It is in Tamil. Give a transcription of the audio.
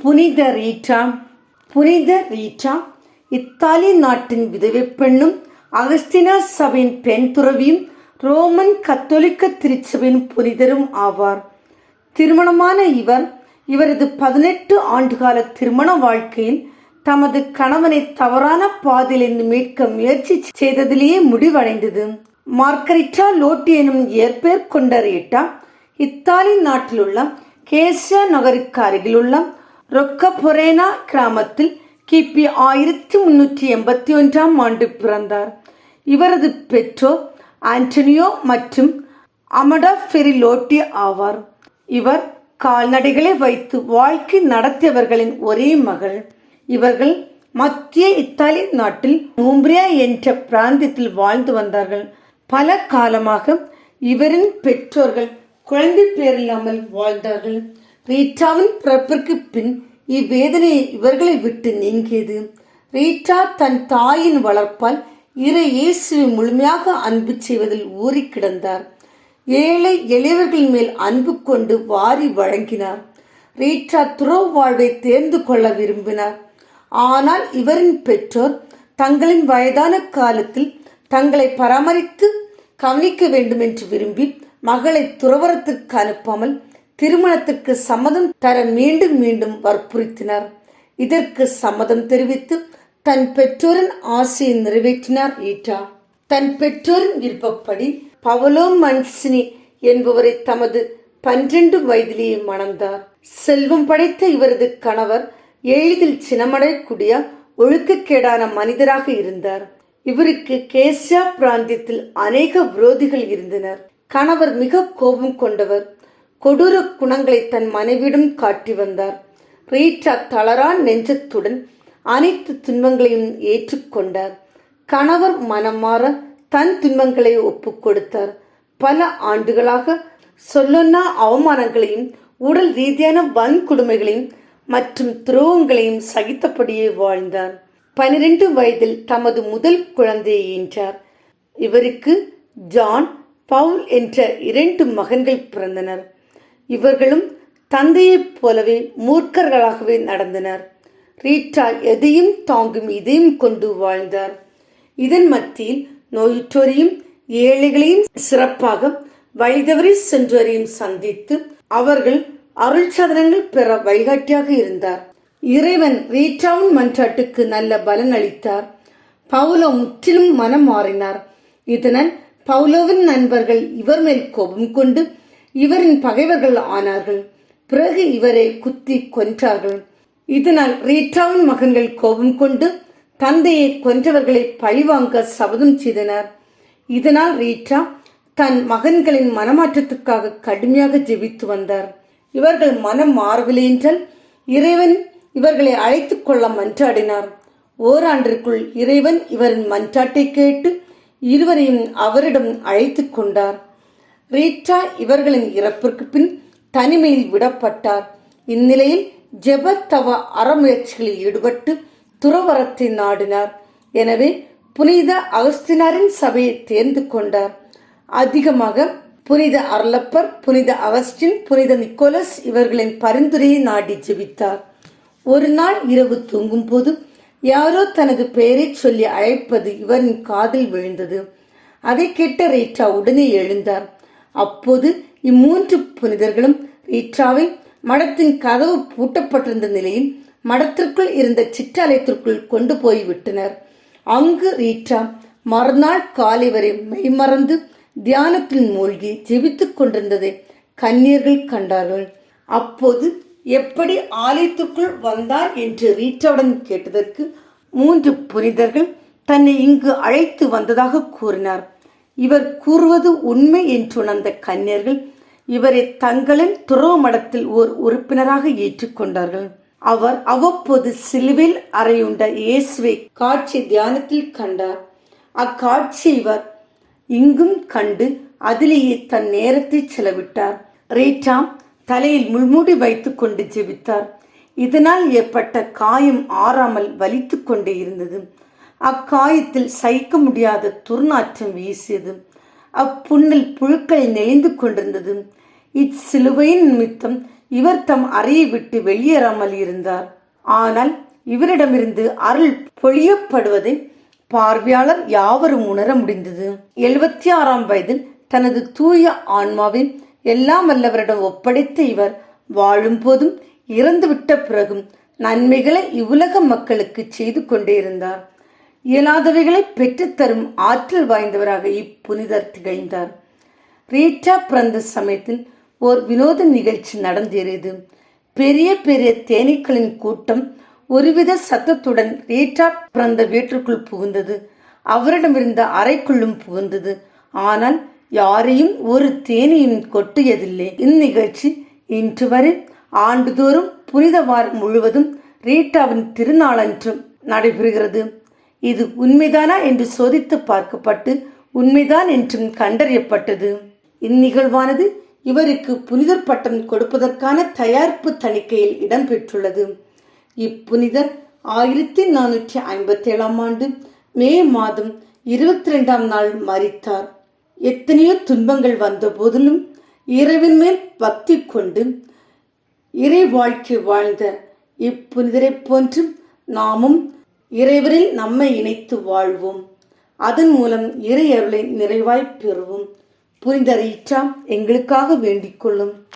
புனித ரீட்டா புனித ரீட்டா இத்தாலி நாட்டின் விதவை பெண்ணும் அகஸ்தினா சபையின் பெண் துறவியும் ரோமன் கத்தோலிக்க திருச்சபையின் புனிதரும் ஆவார். திருமணமான இவர் இவரது பதினெட்டு ஆண்டுகால திருமண வாழ்க்கையில் தமது கணவனை தவறான பாதையிலிருந்து மீட்க முயற்சி செய்ததிலேயே முடிவடைந்தது. மார்கரிட்டா லோட்டி எனும் ஏற்பேர் கொண்ட ரீட்டா இத்தாலி நாட்டிலுள்ள கேசியா நகருக்கு அருகிலுள்ள ரொக்கபொரேனா கிராமத்தில் கிபி ஆயிரத்தி முன்னூற்றி எண்பத்தி ஒன்றாம் ஆண்டு பிறந்தார். இவரது பெற்றோர் ஆண்டனியோ மற்றும் அமடா ஃபெரிலோட்டி ஆவார். இவர் கால்நடைகளை வைத்து வாழ்க்கை நடத்தியவர்களின் ஒரே மகள். இவர்கள் மத்திய இத்தாலி நாட்டில் ஊம்பிரியா என்ற பிராந்தியத்தில் வாழ்ந்து வந்தார்கள். பல காலமாக இவரின் பெற்றோர்கள் குழந்தை பேர் இல்லாமல் வாழ்ந்தார்கள். ரீட்டாவின் பிறப்பிற்கு பின் இவ்வேதனை இவர்களை விட்டு நீங்கியது. ரீட்டா தன் தாயின் வளர்ப்பால் இறை இயேசுவை முழுமையாக அன்பு செய்வதில் ஊறி கிடந்தார். ஏழை எளியவர்கள் மேல் அன்பு கொண்டு வாரி வழங்கினார். ரீட்டா துறவு வாழ்வை தேர்ந்து கொள்ள விரும்பினார். ஆனால் இவரின் பெற்றோர் தங்களின் வயதான காலத்தில் தங்களை பராமரித்து கவனிக்க வேண்டும் என்று விரும்பி மகளை துறவரத்திற்கு அனுப்பாமல் திருமணத்திற்கு சம்மதம் தர மீண்டும் மீண்டும் வற்புறுத்தினார். இதற்கு சம்மதம் தெரிவித்து தன் பெற்றோரின் ஆசையை நிறைவேற்றினார் ஈட்டா. தன் பெற்றோரின் விருப்பப்படி பவலோ மன்சினி என்பவரை தமது பன்னிரண்டு வயதிலேயே மணந்தார். செல்வம் படைத்த இவரது கணவர் எளிதில் சினமடையக்கூடிய ஒழுக்கக்கேடான மனிதராக இருந்தார். இவருக்கு கேசியா பிராந்தியத்தில் அநேக விரோதிகள் இருந்தனர். கணவர் மிக கோபம் கொண்டவர். கொடூர குணங்களை தன் மனைவியிடம் காட்டி வந்தார். ரீட்டா தளரான் நெஞ்சத்துடன் அனைத்து துன்பங்களையும் ஏற்றுக்கொண்டார். கணவர் மனமாற தன் துன்பங்களை ஒப்பு கொடுத்தார். பல ஆண்டுகளாக சொல்லொன்னா அவமானங்களையும் உடல் ரீதியான வன்கொடுமைகளையும் மற்றும் துரோகங்களையும் சகித்தபடியே வாழ்ந்தார் பனிரெண்டு வயதில் தமது முதல் குழந்தையை ஈன்றார். இவருக்கு ஜான் பவுல் என்ற இரண்டு மகன்கள் பிறந்தனர். இவர்களும் தந்தையைப் போலவே மூர்க்கர்களாகவே நடந்தனர். ரீட்டா எதையும் தாங்கும் இதையும் கொண்டு வாழ்ந்தார். இதன் மத்தியில் நோயுற்றோரையும் ஏழைகளையும் சிறப்பாக வயதவரை சென்றோரையும் சந்தித்து அவர்கள் அருள் சதனங்கள் பெற வழிகாட்டியாக இருந்தார். இறைவன் ரீட்டாவின் மன்றாட்டுக்கு நல்ல பலன் அளித்தார். பவுலோ முற்றிலும் மனம் மாறினார். இதனால் பவுலோவின் நண்பர்கள் இவர் மேல் கோபம் கொண்டு இவரின் பகைவர்கள் ஆனார்கள். பிறகு இவரை குத்தி கொன்றார்கள். இதனால் ரீட்டாவின் மகன்கள் கோபம் கொண்டு தந்தையை கொன்றவர்களை பழிவாங்க சபதம் செய்தனர். இதனால் ரீட்டா தன் மகன்களின் மனமாற்றத்துக்காக கடுமையாக ஜெபித்து வந்தார். இவர்கள் மனம் மாறவில்லையென்றால் இறைவன் இவர்களை அழைத்து கொள்ள மன்றாடினார். ஓராண்டிற்குள் இறைவன் இவரின் மன்றாட்டை கேட்டு இருவரையும் அவரிடம் அழைத்து கொண்டார். ரீட்டா இவர்களின் இறப்பிற்கு பின் தனிமையில் விடப்பட்டார். இந்நிலையில் ஜெபத்தவ அறமுயற்சிகளில் ஈடுபட்டு துறவரத்தை நாடினார். எனவே புனித அகஸ்தினாரின் சபையை தேர்ந்து கொண்டார். அதிகமாக புனித அர்லப்பர் புனித அகஸ்டின் புனித நிக்கோலஸ் இவர்களின் பரிந்துரையை நாடி ஜெபித்தார். ஒரு நாள் இரவு தூங்கும் போது யாரோ தனது பெயரை சொல்லி அழைப்பது இவரின் காதில் விழுந்தது. அதை கேட்ட ரீட்டா உடனே எழுந்தார். அப்போது இம்மூன்று புனிதர்களும் ரீட்டாவை மடத்தின் கதவு பூட்டப்பட்டிருந்த நிலையில் மடத்திற்குள் இருந்த சிற்றாலயத்திற்குள் கொண்டு போய் விட்டனர் அங்கு ரீட்டா மறுநாள் காலை வரை மெய்மறந்து தியானத்தில் மூழ்கி ஜெபித்துக் கொண்டிருந்ததை கண்ணீர்கள் கண்டார்கள். அப்போது எப்படி ஆலயத்துக்குள் வந்தார் என்று ரீட்டாவுடன் கேட்டதற்கு மூன்று புனிதர்கள் தன்னை இங்கு அழைத்து வந்ததாக கூறினார். இவர் கூறுவது உண்மை என்று உணர்ந்த கன்னியர்கள் இவரை தங்களின் துறவு மடத்தில் ஓர் உறுப்பினராக ஏற்றுக்கொண்டார்கள். அவர் அவ்வப்போது சிலுவையில் அறையுண்ட இயேசுவை காட்சி தியானத்தில் கண்டார். அக்காட்சி இவர் இங்கும் கண்டு அதிலேயே தன் நேரத்தை செலவிட்டார். ரேட்டாம் தலையில் முள்மூடி வைத்துக் கொண்டு ஜெபித்தார். இதனால் ஏற்பட்ட காயம் ஆறாமல் வலித்து கொண்டே இருந்தது. அக்காயத்தில் சகிக்க முடியாத துர்நாற்றம் வீசியது. அப்புண்ணில் புழுக்கள் நெளிந்து கொண்டிருந்தது. இச்சிலுவையின் நிமித்தம் இவர் தம் அறையை விட்டு வெளியேறாமல் இருந்தார். ஆனால் இவரிடமிருந்து அருள் பொழியப்படுவதை பார்வையாளர் யாவரும் உணர முடிந்தது. எழுபத்தி ஆறாம் வயதில் தனது தூய ஆன்மாவின் எல்லாம் வல்லவரிடம் ஒப்படைத்த இவர் வாழும்போதும் இறந்துவிட்ட பிறகும் நன்மைகளை இவ்வுலக மக்களுக்கு செய்து கொண்டே இருந்தார் இயலாதவைகளை பெற்றுத்தரும் ஆற்றல் வாய்ந்தவராக இப்புனிதர் திகழ்ந்தார். ரீட்டா பிறந்த சமயத்தில் ஓர் வினோத நிகழ்ச்சி நடந்தேறியது. பெரிய பெரிய தேனீக்களின் கூட்டம் ஒருவித சத்தத்துடன் ரீட்டா பிறந்த வீட்டிற்குள் புகுந்தது. அவரிடமிருந்த அறைக்குள்ளும் புகுந்தது. ஆனால் யாரையும் ஒரு தேனியும் கொட்டியதில்லை. இந்நிகழ்ச்சி இன்று வரை ஆண்டுதோறும் புனித வாரம் முழுவதும் ரீட்டாவின் திருநாளன்று நடைபெறுகிறது. இது உண்மைதானா என்று சோதித்து பார்க்கப்பட்டு உண்மைதான் என்றும் கண்டறியப்பட்டது. இந்நிகழ்வானது இவருக்கு புனிதர் பட்டம் கொடுப்பதற்கான தயாரிப்பு தணிக்கையில் இடம்பெற்றுள்ளது. இப்புனிதர் ஆயிரத்தி நானூற்றி ஐம்பத்தேழாம் ஆண்டு மே மாதம் இருபத்தி ரெண்டாம் நாள் மறித்தார் எத்தனையோ துன்பங்கள் வந்த போதிலும் இறைவன் மேல் பக்தி கொண்டு இறை வாழ்க்கை வாழ்ந்த இப்புனிதரைப் போன்று நாமும் இறைவரில் நம்மை இணைத்து வாழ்வோம். அதன் மூலம் இறை அருளை நிறைவாய்ப் பெறுவோம். புரிந்த ரீட்டா எங்களுக்காக வேண்டிக் கொள்ளும்.